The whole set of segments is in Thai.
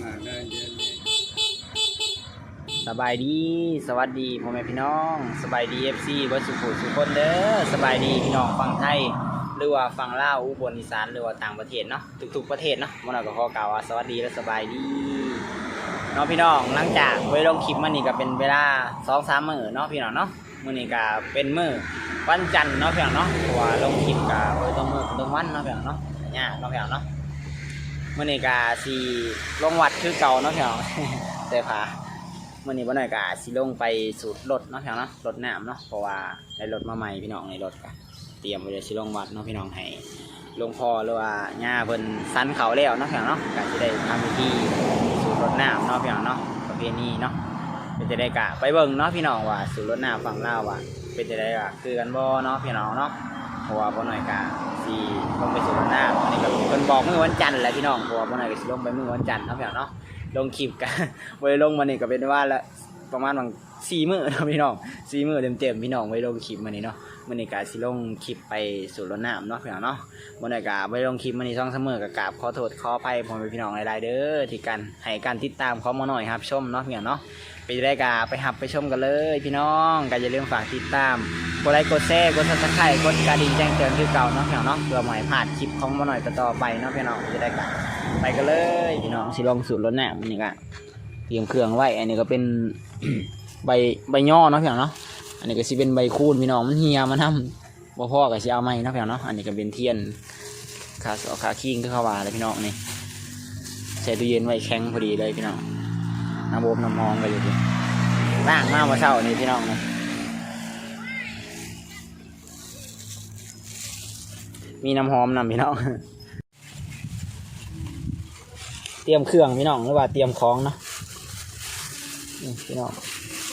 มาได้เยอะสบายดี สวัสดีพ่อแม่พี่น้อง สบายดีเอฟซีวัดสุขุสุคนเด้อ สบายดีพี่น้องฝั่งไทย หรือว่าฝั่งลาวอุบลอีสาน หรือว่าต่างประเทศเนาะ ทุกๆประเทศเนาะมันก็ขอกล่าวว่าสวัสดีและสบายดีเนาะพี่น้อง หลังจากไว้ลงคลิปมันนี่ก็เป็นเวลาสองสามมื้อเนาะพี่น้องเนาะมื้อนี้ก็เป็นมื้อวันจันทร์เนาะพี่น้องเนาะเพราะว่าลงคลิปก็ไว้ตรงมื้อตรงวันเนาะพี่น้องเนาะยากเนาะพี่น้องเนาะ มื้อนี้ก็สิลงวัดคือเก่าเนาะพี่น้องแต่พาเมื่อนี้บ่หน่อยก็สิลงไปสูตรรถเนาะพี่น้องเนาะรถน้ำเนาะเพราะว่าได้รถมาใหม่พี่น้องในรถก็เตรียมไว้เลยสิลงวัดเนาะพี่น้องให้หลวงพ่อหรือว่าย่าเพิ่นสันเขาแล้วเนาะพี่น้องเนาะก็สิได้ทำพิธีสูตรรถน้ำเนาะพี่น้องเนาะประเพณีเนาะเป็นจะได้กะไปเบิ่งเนาะพี่น้องว่าสูตรรถน้ำฝั่งลาวว่าเป็นจะได้กะคือกันบ่เนาะพี่น้องเนาะเพราะว่าบ่หน่อยก็ สิลงไปสูตรรถน้ำอันนี้ก็เพิ่นบอกมื้อวันจันทร์แหละพี่น้องเพราะว่าบ่หน่ก็สิลงไปมื้อวันจันทร์เนาะพี่น้องเนาะลงคลิปกันไว้ลงมานี่ก็เป็นว่าละประมาณวันสี่มื้อเนาะพี่น้องสี่มื้อเต็มๆพี่น้องไว้ลงคลิปมานี่เนาะมื้อนี้ก็สิลงคลิปไปสู่รน้ำเนาะพี่น้องเนาะมื้อนี้ก็ไว้ลงคลิปมานี่ช่องเสมอกับกาบขอโทษขออภัยพ่อแม่พี่น้องหลายๆเด้อที่กันให้การติดตามเขามาหน่อยครับชมเนาะพี่น้องเนาะ ไปได้ก็ไปหับไปชมกันเลย พี่น้องก็อย่าลืมฝากติดตามกดไลค์กดแชร์กดซับสไครต์กดกระดิ่งแจ้งเตือนคือเก่าเนาะพี่น้องเนาะเพื่อไม่ให้พลาดคลิปของมาหน่อยต่อไปเนาะพี่น้องจะได้กันไปกันเลยพี่น้องสิลงสู่รถหน้ำนี่ก็เตรียมเครื่องไว้อันนี้ก็เป็นใบใบย่อเนาะพี่น้องเนาะอันนี้ก็สิเป็นใบคูนพี่น้องมันเหียมันทำบ่พ่อก็สิเอาไม้เนาะพี่น้องเนาะอันนี้ก็เป็นเทียนคาสอคาคิงคือเขาว่าเลยพี่น้องนี่ใส่ตู้เย็นไว้แข็งพอดีเลยพี่น้อง น้ำโบมน้ำมองก็อยู่ที่ล่างมาเมื่อเช้านี่พี่น้องนี่มีน้ำหอมนำพี่น้อง เตรียมเครื่องพี่น้องหรือว่าเตรียมของเนาะนี่พี่น้อง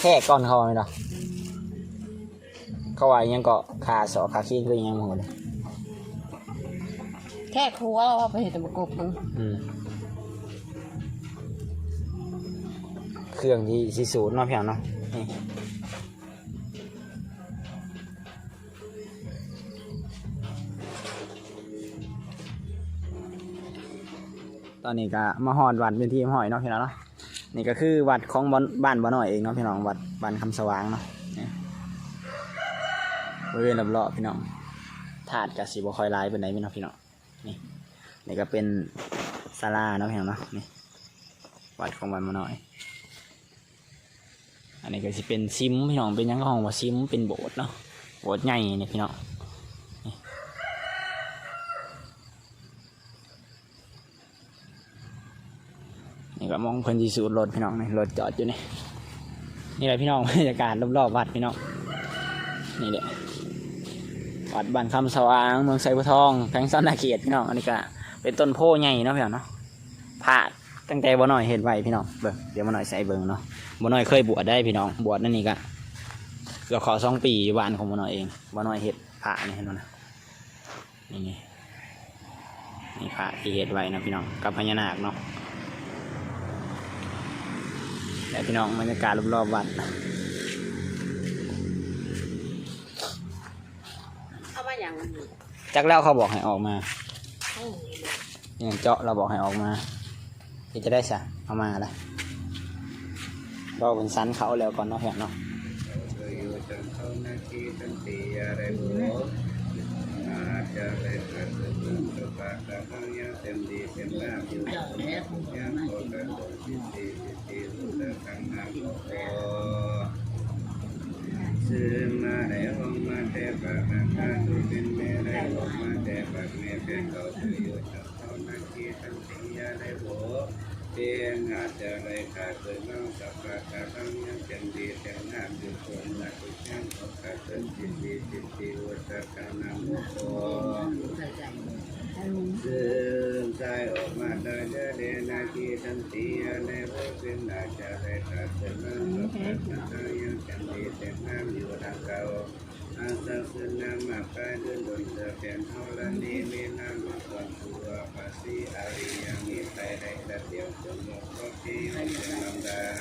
แค่ก้อนเขาไม่หรอกเขาว่าอิหยังก็ขาสอขาขี้คืออิหยังหมดเลยแค่ครัวเราเอาไปเห็ดตะกบมัน เครื่องที่สิสูนเนาะพี่น้องเนาะนี่ตอนนี้ก็มาหอดวัดเป็นที่หอยเนาะพี่น้องเนาะนี่ก็คือวัดของบ้านบ้านบ่อน้อยเองเนาะพี่น้องวัดบ้านคำสว่างเนาะบริเวณรอบๆพี่น้องถาดกับสีบ่คอยลายเป็นไหนพี่น้องพี่น้องนี่นี่ก็เป็นศาลาเนาะพี่น้องเนาะนี่วัดของบ้านบ่อน้อยอั นนี้ก็สิเป็นซิมพี่น้องเป็นยังก็ห้องว่าซิมเป็นโบสเนาะโบสใหญ่นี่พี่น้องนี่ก็มองเพิ่นสิสูรรถพี่น้องนี่รถจอดอยู่นี่นี่แหละพี่น้องบรรยากาศรอบๆวัดพี่น้องนี่แหละวัดบ้านคำสว่างเมืองไซบัวทองแขวงสันนาเขตพี่น้องอันนี้ก็เป็นต้นโพใหญ่เนาะพี่น้องเนาะพาด ตั้งแต่บ่น้อยเห็นไว้พี่น้องเบิ่งเดี๋ยวบ่น้อยใส่เบิ่งเนาะบ่น้อยเคยบวชได้พี่น้องบวชนั่นนี่ก็เกือบขอสองปีอยู่บ้านของบ่น้อยเองบ่น้อยเฮ็ดพระนี่เห็นบ่นะนี่นี่นี่พระที่เฮ็ดไว้นะพี่น้องกับพญานาคเนาะและพี่น้องบรรยากาศรอบๆวัดนะเอามาอย่างจักแล้วเขาบอกให้ออกมาโอ้อย่างเจาะเราบอกให้ออกมา ที่จะได้ซะเอามาละก็เป็นสันเขาแล้วก่อนเนาะเพียงเนาะเนเขาะไราเป็นกระสุนสุภาพแต่บางอย่างเต็มดีเต็มหน้าอยู่อย่างโคตรสิทธิสิทธิสุดขังนาโกซื้อมาได้ห้องมาแต่ปากนาคาดูเป็นแม่ได้ห้องมาแต่ปากแม่เป็นเขาถืออยู่ ตีอะไรบุเตียงอาจจะไรขาดเกินน้องสับปะกะทั้งยังเต็มดีเต็มหน้าอยู่คนหนักทุกอย่างขอกาเติมจิตดีจิตดีวัฏกานาโมโหซึ่งใจออกมาได้เดเดนาทีทันทีในโลกเป็นอาจจะไรขาดเกินน้องสับปะกะทั้งยังเต็มดีเต็มหน้าอยู่ทางเก่า อาศัยสุนามาไปเดินโดนเธอเป็นเท่าละนี้มีน้ำมาก่อนตัวภาษีอาริยังมีไปได้แต่เดียวจนหมดก็ที่ให้เป็นลำดับ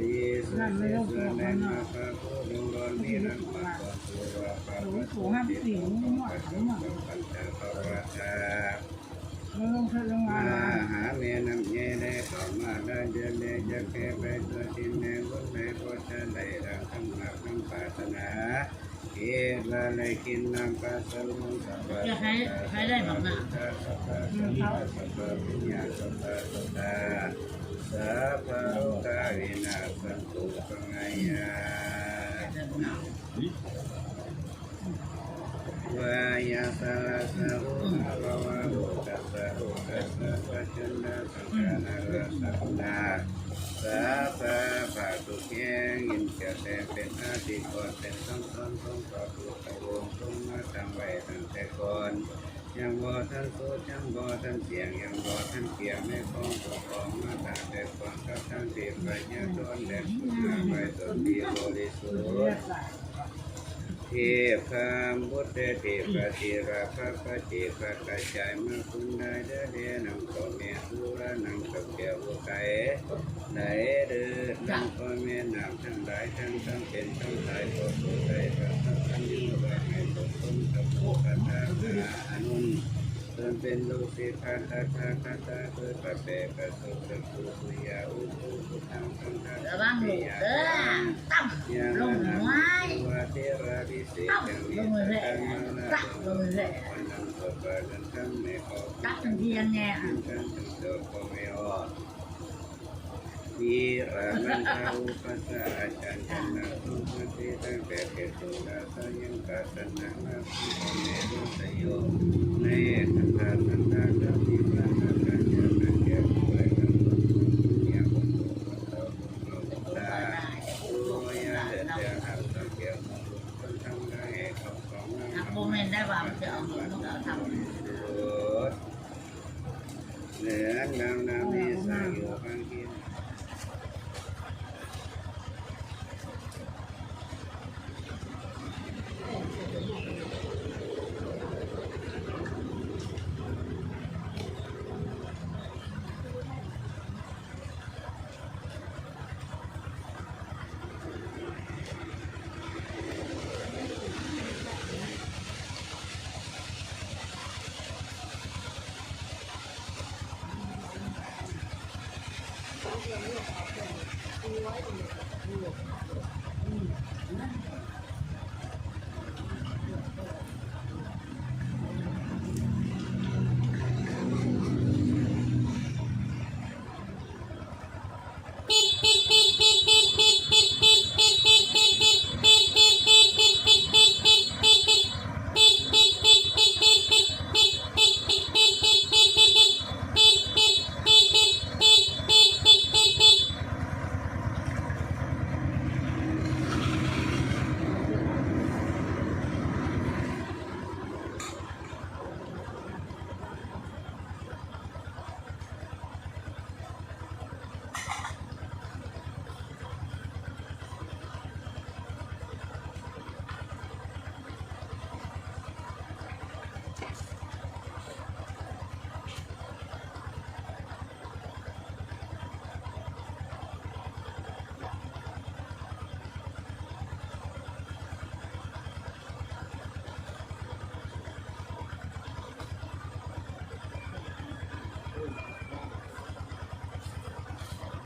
ดีสุดเสียสุดในมาพระพุทธองค์มีน้ำมาก่อนตัวภาษีอาริยังมีไปได้แต่เดียวจนหมดก็ที่ให้เป็นลำดับมาหาเมน้ำเยไดจะแก้ไปตัวทินแนวุนใน โพชะไหลรังคำหลักคำปรารถนาเอลาเลกินน้ำปลาสุนสัพพะสัพพะสัพพะสัพพะสัพพะสัพพะวิญญาสัพพะสัพพะสัพพะกาวินาสันตุปังไงยาวายาสาสะโอภะวะโอตัสสะโอตัสสะปัจจนาสังฆานารัสสะนาสัพพะปะาติก่อนแต่ต้องต้องต้องต่อตุตะวงต้องมาทำไว้ตั้งแต่ก่อนยังบ่ท่านโตยังบ่ท่านเสียงยังบ่ท่านเสียงไม่ฟ้องก็ฟ้องมาตั้งแต่ก่อนก็ท่านเทพญาตนและผู้มาไว้ตนที่บริสุทธิ์ ทพามบุตรเทพติราภะปฏิปะกระจายมาคุณได้เดเดนังก็เมตุระนังกับแก้วไก่ไหนเดือนังก็เมนามทั้งหลายทั้งทั้งเป็นทั้งหลายตัวตัวใจพระสัพพัญญูว่าให้ตกต้นกับโมกขตาอนุน ตนเป็นลูกศิพันตาตาตาตาเพื่อปะเปะปะสุขสุสุยาอุปุสุทังสังฆาระวังลูกเด้อตั้มยังลงไม้วาเทราวิเศษตั้มจังลงมือแหละสังมานาตักลงมือแหละวันนั้นก็ปะกันทั้งในขอบตักทันทียังไง ทั้งทั้งทั้งเจ้าก็ไม่ออก วีรานันทาอุปัสสะอาจารย์จันนาทุมาเตตั้งแต่เกตุลาสยังกาสนานาภูเมรุสโยในทันตาทันตาจะมีพระนันา